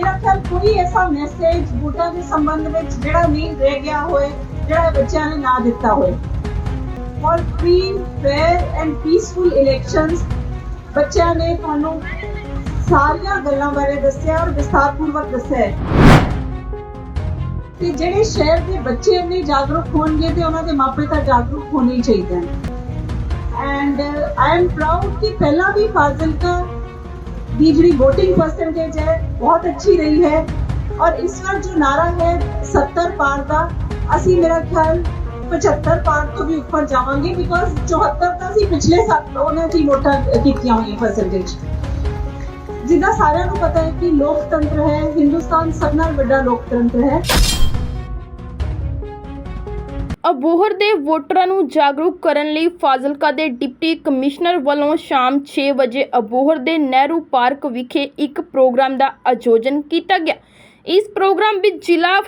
ਮੇਰਾ ਖਿਆਲ ਕੋਈ ਐਸਾ ਮੈਸੇਜ ਵੋਟਾਂ ਦੇ ਸੰਬੰਧ ਵਿੱਚ ਜਿਹੜਾ ਨਹੀਂ ਰਹਿ ਗਿਆ ਹੋਏ, ਜਿਹੜਾ ਬੱਚਿਆਂ ਨੇ ਨਾ ਦਿੱਤਾ ਹੋਏ। For free fair and peaceful elections ਬੱਚਿਆਂ ਨੇ ਤੁਹਾਨੂੰ ਸਾਰੀਆਂ ਗੱਲਾਂ ਬਾਰੇ ਦੱਸਿਆ ਔਰ ਵਿਸਥਾਰਪੂਰਵਕ ਦੱਸਿਆ ਤੇ ਜਿਹੜੇ ਸ਼ਹਿਰ ਦੇ ਬੱਚੇ ਇੰਨੇ ਜਾਗਰੂਕ ਹੋਣਗੇ ਤੇ ਉਹਨਾਂ ਦੇ ਮਾਪੇ ਤਾਂ ਜਾਗਰੂਕ ਹੋਣੇ ਹੀ ਚਾਹੀਦੇ ਹਨ। ਐਂਡ ਆਈ ਐਮ ਪ੍ਰਾਊਡ ਕਿ ਪਹਿਲਾਂ ਵੀ ਫਾਜ਼ਿਲਕਾ ਦੀ ਜਿਹੜੀ VOTING परसेंटेज है बहुत अच्छी रही है और इस बार जो नारा है 70 पार ਦਾ ਅਸੀਂ ਮੇਰਾ ਖਿਆਲ 75 ਪਾਰ ਤੋਂ ਵੀ ਉੱਪਰ ਜਾਵਾਂਗੇ ਬਿਕੋਜ਼ 74 ਤਾਂ ਅਸੀਂ ਪਿਛਲੇ ਸਾਲ ਉਹਨਾਂ ਦੀ ਵੋਟਾਂ ਕੀਤੀਆਂ ਹੋਈਆਂ ਪਰਸੈਂਟੇਜ ਜਿੱਦਾਂ ਸਾਰਿਆਂ ਨੂੰ ਪਤਾ ਹੈ ਕਿ ਲੋਕਤੰਤਰ ਹੈ ਹਿੰਦੁਸਤਾਨ ਸਭ ਨਾਲ ਵੱਡਾ ਲੋਕਤੰਤਰ ਹੈ ਅਬੋਹਰ ਦੇ ਵੋਟਰਾਂ ਨੂੰ ਜਾਗਰੂਕ ਕਰਨ ਲਈ ਫਾਜ਼ਿਲਕਾ ਦੇ ਡਿਪਟੀ ਕਮਿਸ਼ਨਰ ਵੱਲੋਂ ਸ਼ਾਮ 6 ਵਜੇ ਅਬੋਹਰ ਦੇ ਨਹਿਰੂ ਪਾਰਕ ਵਿਖੇ ਇੱਕ ਪ੍ਰੋਗਰਾਮ ਦਾ ਆਯੋਜਨ ਕੀਤਾ ਗਿਆ। ਇਸ ਪ੍ਰੋਗਰਾਮ ਵਿੱਚ ਜ਼ਿਲ੍ਹਾ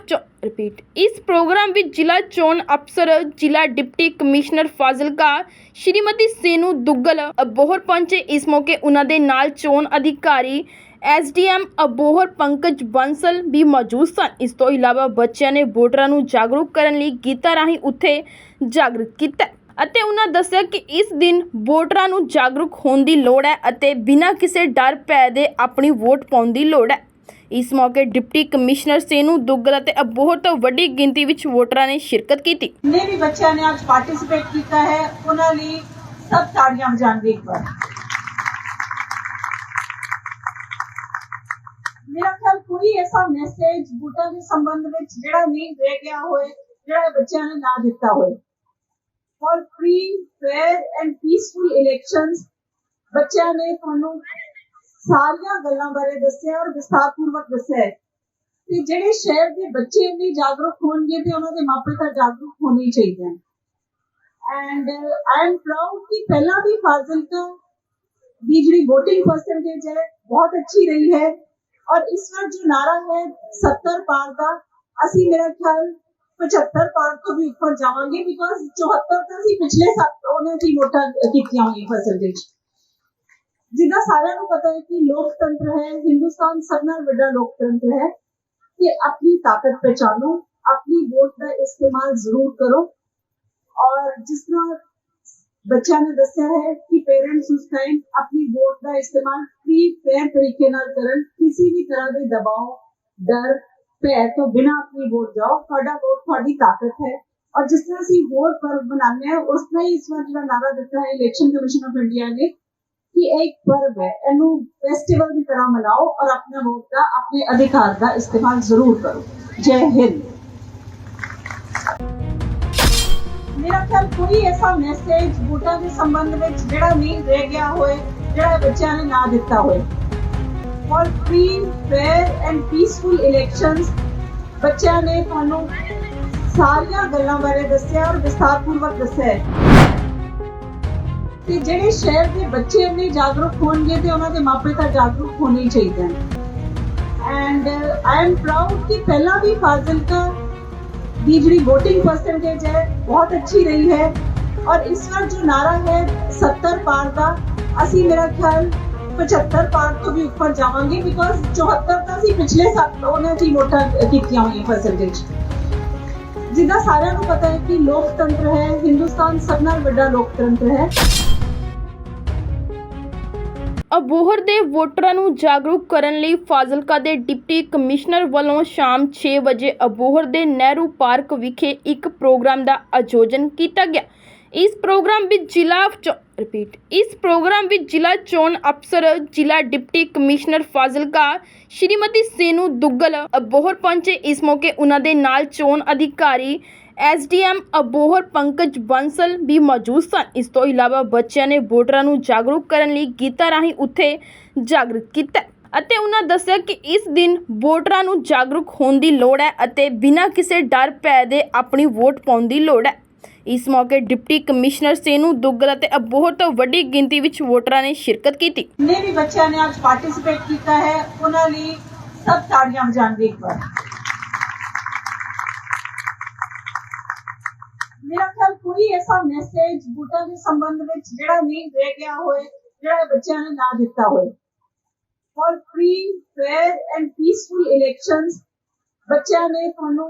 ਰਿਪੀਟ ਇਸ ਪ੍ਰੋਗਰਾਮ ਵਿੱਚ ਜ਼ਿਲ੍ਹਾ ਚੋਣ ਅਫਸਰ, ਜ਼ਿਲ੍ਹਾ ਡਿਪਟੀ ਕਮਿਸ਼ਨਰ ਫਾਜ਼ਿਲਕਾ ਸ਼੍ਰੀਮਤੀ ਸੇਨੂ ਦੁੱਗਲ ਅਬੋਹਰ ਪਹੁੰਚੇ। ਇਸ ਮੌਕੇ ਉਹਨਾਂ ਦੇ ਨਾਲ ਚੋਣ ਅਧਿਕਾਰੀ ਐਸਡੀਐਮ ਅਬੋਹਰ ਪੰਕਜ ਬੰਸਲ ਵੀ ਮੌਜੂਦ ਸਨ। ਇਸ ਤੋਂ ਇਲਾਵਾ ਬੱਚਿਆਂ ਨੇ ਵੋਟਰਾਂ ਨੂੰ ਜਾਗਰੂਕ ਕਰਨ ਲਈ ਗੀਤਾਂ ਰਾਹੀਂ ਉੱਥੇ ਜਾਗਰੂਕ ਕੀਤਾ ਅਤੇ ਉਹਨਾਂ ਦੱਸਿਆ ਕਿ ਇਸ ਦਿਨ ਵੋਟਰਾਂ ਨੂੰ ਜਾਗਰੂਕ ਹੋਣ ਦੀ ਲੋੜ ਹੈ ਅਤੇ ਬਿਨਾਂ ਕਿਸੇ ਡਰ ਭੈ ਦੇ ਆਪਣੀ ਵੋਟ ਪਾਉਣ ਦੀ ਲੋੜ ਹੈ। ਇਸ ਮੌਕੇ ਡਿਪਟੀ ਕਮਿਸ਼ਨਰ ਸੇਨੂ ਦੁੱਗਲ ਅਤੇ ਅਬੋਹਰ ਤੋਂ ਵੱਡੀ ਗਿਣਤੀ ਵਿੱਚ ਵੋਟਰਾਂ ਨੇ ਸ਼ਿਰਕਤ ਕੀਤੀ। ਜਿੰਨੇ ਵੀ ਬੱਚਿਆਂ ਨੇ ਅੱਜ ਪਾਰਟਿਸਿਪੇਟ ਕੀਤਾ ਹੈ, ਉਹਨਾਂ ਲਈ ਸਭ ਤਾੜੀਆਂ ਵਜਾਣਗੇ ਇੱਕ ਵਾਰ। ਮੇਰਾ ਖਿਆਲ ਕੋਈ ਐਸਾ ਮੈਸੇਜ ਬੂਟਾ ਦੇ ਸੰਬੰਧ ਵਿੱਚ ਜਿਹੜਾ ਨਹੀਂ ਦੇ ਗਿਆ ਹੋਵੇ ਜਿਹੜਾ ਬੱਚਿਆਂ ਨੇ ਨਾ ਦਿੱਤਾ ਹੋਵੇ for free fair and peaceful elections ਬੱਚਿਆਂ ਨੇ ਤੁਹਾਨੂੰ ਸਾਰੀਆਂ ਗੱਲਾਂ ਬਾਰੇ ਦੱਸਿਆ ਔਰ ਵਿਸਥਾਰਪੂਰਵਕ ਦੱਸਿਆ ਤੇ ਜਿਹੜੇ ਸ਼ਹਿਰ ਦੇ ਬੱਚੇ ਇੰਨੇ ਜਾਗਰੂਕ ਹੋਣਗੇ ਤੇ ਉਹਨਾਂ ਦੇ ਮਾਪੇ ਤਾਂ ਜਾਗਰੂਕ ਹੋਣੇ ਚਾਹੀਦੇ ਹਨ। ਐਂਡ ਆਈ ਐਮ ਪ੍ਰਾਊਡ ਕਿ ਪਹਿਲਾਂ ਵੀ ਫਾਜ਼ਿਲਕਾ ਦੀ ਜਿਹੜੀ VOTING ਪਰਸੈਂਟੇਜ ਹੈ, ਬਹੁਤ ਅੱਛੀ ਰਹੀ ਹੈ। और इस बार जो नारा है 70 पार ਦਾ ਅਸੀਂ ਮੇਰਾ ਖਿਆਲ 75 ਪਾਰ ਤੋਂ ਵੀ ਉੱਪਰ ਜਾਵਾਂਗੇ ਬਿਕੋਜ਼ 74 ਤਾਂ ਅਸੀਂ ਪਿਛਲੇ ਸਾਲ ਉਹਨਾਂ ਦੀ ਵੋਟਾਂ ਕੀਤੀਆਂ ਹੋਈਆਂ ਪਰਸੈਂਟੇਜ ਜਿੱਦਾਂ ਸਾਰਿਆਂ ਨੂੰ ਪਤਾ ਹੈ ਕਿ ਲੋਕਤੰਤਰ ਹੈ ਹਿੰਦੁਸਤਾਨ ਸਭ ਨਾਲ ਵੱਡਾ ਲੋਕਤੰਤਰ ਹੈ ਕਿ ਆਪਣੀ ਤਾਕਤ ਪਹਿਚਾਨੋ ਆਪਣੀ ਵੋਟ ਦਾ ਇਸਤੇਮਾਲ ਜ਼ਰੂਰ ਕਰੋ ਔਰ ਜਿਸ ਤਰ੍ਹਾਂ ਬੱਚਿਆਂ ਨੇ ਦੱਸਿਆ ਹੈ ਕਿ ਪੇਰੈਂਟਸ ਉਸ ਟਾਈਮ ਆਪਣੀ ਵੋਟ ਦਾ ਇਸਤੇਮਾਲ ਫ੍ਰੀ ਫੇਅਰ ਤਰੀਕੇ ਨਾਲ ਕਰਨ, ਕਿਸੇ ਵੀ ਤਰ੍ਹਾਂ ਦੇ ਦਬਾਅ ਡਰ, ਭੈ ਤੋਂ ਬਿਨਾਂ ਆਪਣੀ ਵੋਟ ਜਾਓ, ਤੁਹਾਡਾ ਵੋਟ ਤੁਹਾਡੀ ਤਾਕਤ ਹੈ। ਔਰ ਜਿਸ ਤਰ੍ਹਾਂ ਅਸੀਂ ਹੋਰ ਪਰਵ ਮਨਾਉਂਦੇ ਹਾਂ, ਉਸ ਤਰ੍ਹਾਂ ਹੀ ਇਸ ਵਾਰ ਜਿਹੜਾ ਨਾਰਾ ਦਿੱਤਾ ਹੈ ਇਲੈਕਸ਼ਨ ਕਮਿਸ਼ਨ ਆਫ ਇੰਡੀਆ ਨੇ ਕਿ ਇਹ ਇੱਕ ਪਰਵ ਹੈ, ਇਹਨੂੰ ਫੈਸਟੀਵਲ ਦੀ ਤਰ੍ਹਾਂ ਮਨਾਓ ਔਰ ਆਪਣੇ ਵੋਟ ਦਾ, ਆਪਣੇ ਅਧਿਕਾਰ ਦਾ ਇਸਤੇਮਾਲ ਜ਼ਰੂਰ ਕਰੋ। ਜੈ ਹਿੰਦ। ਮੇਰਾ ਖਿਆਲ ਕੋਈ ਐਸਾ ਮੈਸੇਜ ਵੋਟਾਂ ਦੇ ਸੰਬੰਧ ਵਿੱਚ ਜਿਹੜਾ ਨਹੀਂ ਰਹਿ ਗਿਆ ਹੋਏ, ਜਿਹੜਾ ਬੱਚਿਆਂ ਨੇ ਨਾ ਦਿੱਤਾ ਹੋਏ। For free fair and peaceful elections ਬੱਚਿਆਂ ਨੇ ਤੁਹਾਨੂੰ ਸਾਰੀਆਂ ਗੱਲਾਂ ਬਾਰੇ ਦੱਸਿਆ ਔਰ ਵਿਸਥਾਰਪੂਰਵਕ ਦੱਸਿਆ ਤੇ ਜਿਹੜੇ ਸ਼ਹਿਰ ਦੇ ਬੱਚੇ ਇੰਨੇ ਜਾਗਰੂਕ ਹੋਣਗੇ ਤੇ ਉਹਨਾਂ ਦੇ ਮਾਪੇ ਤਾਂ ਜਾਗਰੂਕ ਹੋਣੇ ਹੀ ਚਾਹੀਦੇ ਹਨ ਐਂਡ ਆਈ ਐਮ ਪ੍ਰਾਊਡ ਕਿ ਪਹਿਲਾਂ ਵੀ ਫਾਜ਼ਿਲਕਾ की वोटिंग परसेंटेज है, बहुत अच्छी रही है। और इस वक्त जो नारा है, सत्तर पार का, असी मेरा ख्याल पचहत्तर पार तो भी ऊपर जावांगे बिकॉज़ चौहत्तर तो अभी पिछले साल उन्हें की वोटा की हुई परसेंटेज जिदा सारे पता है कि लोकतंत्र है, हिंदुस्तान सब वाला लोकतंत्र है। ਅਬੋਹਰ ਦੇ ਵੋਟਰਾਂ ਨੂੰ ਜਾਗਰੂਕ ਕਰਨ ਲਈ ਫਾਜ਼ਿਲਕਾ ਦੇ ਡਿਪਟੀ ਕਮਿਸ਼ਨਰ ਵੱਲੋਂ ਸ਼ਾਮ 6 ਵਜੇ ਅਬੋਹਰ ਦੇ ਨਹਿਰੂ ਪਾਰਕ ਵਿਖੇ ਇੱਕ ਪ੍ਰੋਗਰਾਮ ਦਾ ਆਯੋਜਨ ਕੀਤਾ ਗਿਆ। ਇਸ ਪ੍ਰੋਗਰਾਮ ਵਿੱਚ ਜ਼ਿਲ੍ਹਾ ਰਿਪੀਟ ਇਸ ਪ੍ਰੋਗਰਾਮ ਵਿੱਚ ਜ਼ਿਲ੍ਹਾ ਚੋਣ ਅਫਸਰ, ਜ਼ਿਲ੍ਹਾ ਡਿਪਟੀ ਕਮਿਸ਼ਨਰ ਫਾਜ਼ਿਲਕਾ ਸ਼੍ਰੀਮਤੀ ਸੇਨੂ ਦੁੱਗਲ ਅਬੋਹਰ ਪਹੁੰਚੇ। ਇਸ ਮੌਕੇ ਉਹਨਾਂ ਦੇ ਨਾਲ ਚੋਣ ਅਧਿਕਾਰੀ ਐਸਡੀਐਮ ਅਬੋਹਰ ਪੰਕਜ ਬੰਸਲ ਵੀ ਮੌਜੂਦ ਸਨ। ਇਸ ਤੋਂ ਇਲਾਵਾ ਬੱਚਿਆਂ ਨੇ ਵੋਟਰਾਂ ਨੂੰ ਜਾਗਰੂਕ ਕਰਨ ਲਈ ਗੀਤਾਂ ਰਾਹੀਂ ਉੱਥੇ ਜਾਗਰੂਕ ਕੀਤਾ ਅਤੇ ਉਹਨਾਂ ਦੱਸਿਆ ਕਿ ਇਸ ਦਿਨ ਵੋਟਰਾਂ ਨੂੰ ਜਾਗਰੂਕ ਹੋਣ ਦੀ ਲੋੜ ਹੈ ਅਤੇ ਬਿਨਾਂ ਕਿਸੇ ਡਰ ਭੈ ਦੇ ਆਪਣੀ ਵੋਟ ਪਾਉਣ ਦੀ ਲੋੜ ਹੈ। ਇਸ ਮੌਕੇ ਡਿਪਟੀ ਕਮਿਸ਼ਨਰ ਸੇਨੂ ਦੁੱਗਲ ਅਤੇ ਅਬੋਹਰ ਤੋਂ ਵੱਡੀ ਗਿਣਤੀ ਵਿੱਚ ਵੋਟਰਾਂ ਨੇ ਸ਼ਿਰਕਤ ਕੀਤੀ। ਜਿੰਨੇ ਵੀ ਬੱਚਿਆਂ ਨੇ ਅੱਜ ਪਾਰਟਿਸਿਪੇਟ ਕੀਤਾ ਹੈ, ਉਹਨਾਂ ਲਈ ਸਭ ਤਾੜੀਆਂ ਵਜਾਣਗੇ ਇੱਕ ਵਾਰ। ਮੇਰਾ ਖਿਆਲ ਕੋਈ ਐਸਾ ਮੈਸੇਜ ਵੋਟਾਂ ਦੇ ਸੰਬੰਧ ਵਿੱਚ ਜਿਹੜਾ ਨਹੀਂ ਰਹਿ ਗਿਆ ਹੋਏ ਜਿਹੜਾ ਬੱਚਿਆਂ ਨੇ ਨਾ ਦਿੱਤਾ ਹੋਏ। for free, fair and peaceful elections ਬੱਚਿਆਂ ਨੇ ਤੁਹਾਨੂੰ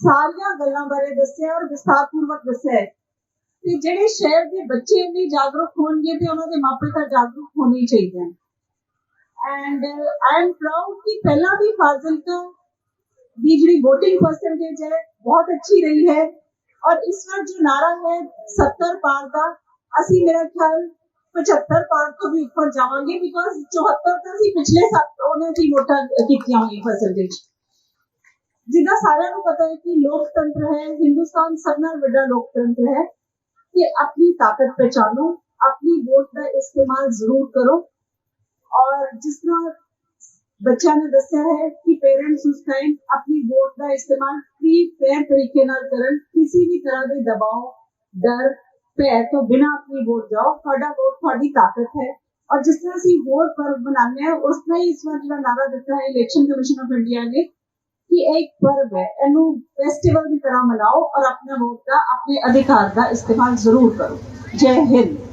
ਸਾਰੀਆਂ ਗੱਲਾਂ ਬਾਰੇ ਦੱਸਿਆ ਔਰ ਵਿਸਥਾਰਪੂਰਵਕ ਦੱਸਿਆ ਹੈ। ਜਿਹੜੇ ਸ਼ਹਿਰ ਦੇ ਬੱਚੇ ਇੰਨੇ ਜਾਗਰੂਕ ਹੋਣਗੇ ਤੇ ਉਹਨਾਂ ਦੇ ਮਾਪੇ ਤਾਂ ਜਾਗਰੂਕ ਹੋਣੇ ਚਾਹੀਦੇ ਹਨ। ਐਂਡ ਆਈ ਐਮ ਪ੍ਰਾਊਡ ਕਿ ਪਹਿਲਾਂ ਵੀ ਫਾਜ਼ਿਲਕਾ ਦੀ ਜਿਹੜੀ VOTING percentage ਹੈ ਬਹੁਤ ਅੱਛੀ ਰਹੀ ਹੈ। ਔਰ ਇਸ ਵਾਰ ਜੋ ਨਾਰਾ ਹੈ 70 ਪਾਰ ਦਾ ਅਸੀਂ ਮੇਰਾ ਖਿਆਲ 75 ਪਾਰ ਤੋਂ ਵੀ ਉੱਪਰ ਜਾਵਾਂਗੇ ਬਿਕੋਜ਼ 74 ਤਾਂ ਅਸੀਂ ਪਿਛਲੇ ਸੱਤ ਉਹਨਾਂ ਦੀ ਵੋਟਾਂ ਕੀਤੀਆਂ ਹੋਈਆਂ percentage? ਜਿੱਦਾਂ ਸਾਰਿਆਂ ਨੂੰ ਪਤਾ ਹੈ ਕਿ ਲੋਕਤੰਤਰ ਹੈ ਹਿੰਦੁਸਤਾਨ ਸਭ ਨਾਲ ਵੱਡਾ ਲੋਕਤੰਤਰ ਹੈ ਕਿ ਆਪਣੀ ਤਾਕਤ ਪਹਿਚਾਨੋ ਆਪਣੀ ਵੋਟ ਦਾ ਇਸਤੇਮਾਲ ਜ਼ਰੂਰ ਕਰੋ ਔਰ ਜਿਸ ਤਰ੍ਹਾਂ ਬੱਚਿਆਂ ਨੇ ਦੱਸਿਆ ਹੈ ਕਿ ਪੇਰੈਂਟਸ ਉਸ ਟਾਈਮ ਆਪਣੀ ਵੋਟ ਦਾ ਇਸਤੇਮਾਲ ਫ੍ਰੀ ਫੇਅਰ ਤਰੀਕੇ ਨਾਲ ਕਰਨ, ਕਿਸੇ ਵੀ ਤਰ੍ਹਾਂ ਦੇ ਦਬਾਅ ਡਰ, ਭੈ ਤੋਂ ਬਿਨਾਂ ਆਪਣੀ ਵੋਟ ਜਾਓ। ਤੁਹਾਡਾ ਵੋਟ ਤੁਹਾਡੀ ਤਾਕਤ ਹੈ। ਔਰ ਜਿਸ ਤਰ੍ਹਾਂ ਅਸੀਂ ਹੋਰ ਪਰਵ ਮਨਾਉਂਦੇ ਹਾਂ, ਉਸ ਤਰ੍ਹਾਂ ਹੀ ਇਸ ਵਾਰ ਜਿਹੜਾ ਨਾਰਾ ਦਿੱਤਾ ਹੈ ਇਲੈਕਸ਼ਨ ਕਮਿਸ਼ਨ ਆਫ ਇੰਡੀਆ ਨੇ ਕਿ ਇਹ ਇੱਕ ਪਰਵ ਹੈ। ਇਹਨੂੰ ਫੈਸਟੀਵਲ ਦੀ ਤਰ੍ਹਾਂ ਮਨਾਓ ਔਰ ਆਪਣੇ ਵੋਟ ਦਾ, ਆਪਣੇ ਅਧਿਕਾਰ ਦਾ ਇਸਤੇਮਾਲ ਜ਼ਰੂਰ ਕਰੋ। ਜੈ ਹਿੰਦ।